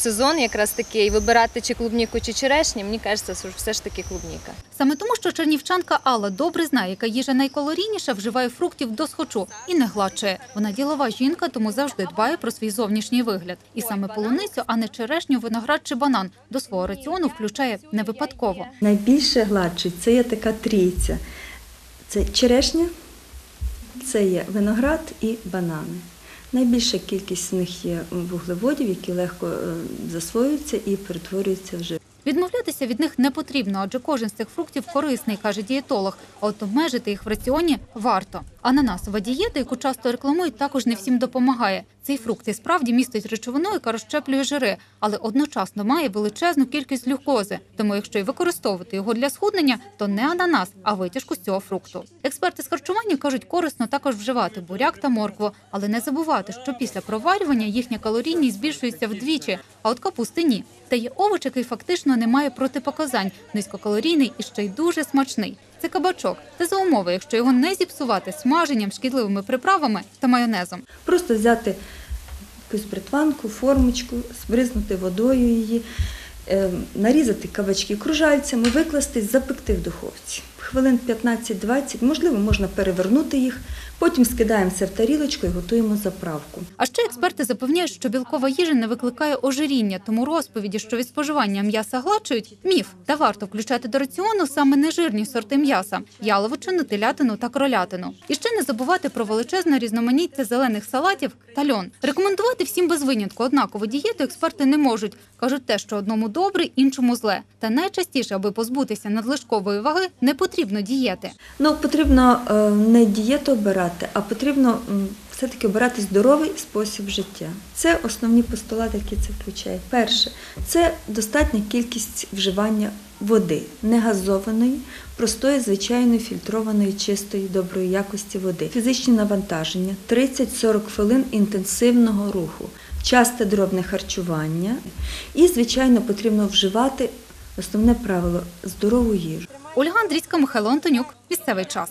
сезон якраз такий вибирати чи клубніку, чи черешню, мені кажеться, що все ж таки клубніка. Саме тому, що чернівчанка Алла добре знає, яка їжа найкалорійніша, вживає фруктів до схочу і не гладшує. Вона ділова жінка, тому завжди дбає про свій зовнішній вигляд. І саме полуницю, а не черешню, виноград чи банан до свого раціону включає не випадково. Найбільше гладшить це є така трійця. Це черешня, це є виноград і банани. Найбільша кількість з них є вуглеводів, які легко е, засвоюються і перетворюються в жир. Відмовлятися від них не потрібно, адже кожен з цих фруктів корисний, каже дієтолог. А от обмежити їх в раціоні варто. Ананасова дієта, яку часто рекламують, також не всім допомагає. Цей фрукт і справді містить речовину, яка розщеплює жири, але одночасно має величезну кількість глюкози. Тому, якщо й використовувати його для схуднення, то не ананас, а витяжку з цього фрукту. Експерти з харчування кажуть, корисно також вживати буряк та моркву, але не забувати, що після проварювання їхня калорійність збільшується вдвічі, а от капусти ні. Та є овоч, який фактично не має протипоказань, низькокалорійний і ще й дуже смачний. Це кабачок. Це за умови, якщо його не зіпсувати смаженням, шкідливими приправами та майонезом. Просто взяти якусь бритванку, формочку, збризнути водою її, нарізати кабачки кружальцями, викласти, запекти в духовці. Хвилин 15-20, можливо, можна перевернути їх, потім скидаємо це в тарілочку і готуємо заправку. А ще експерти запевняють, що білкова їжа не викликає ожиріння, тому розповіді, що від споживання м'яса гладшують – міф. Та варто включати до раціону саме нежирні сорти м'яса – яловичину, телятину та кролятину. І ще не забувати про величезне різноманіття зелених салатів та льон. Рекомендувати всім без винятку однакову дієту експерти не можуть. Кажуть те, що одному добре, іншому зле. Та найчастіше, аби позбутися надлишкової ваги, не потрібно дієти. Ну, потрібно е, не дієту обирати, а потрібно все-таки обирати здоровий спосіб життя. Це основні постулати, які це включає. Перше, це достатня кількість вживання води, не газованої, простої, звичайної, фільтрованої, чистої, доброї якості води. Фізичні навантаження 30-40 хвилин інтенсивного руху, часте дробне харчування. І, звичайно, потрібно вживати основне правило здорову їжу. Ольга Андрійська, Михайло Антонюк. Місцевий час.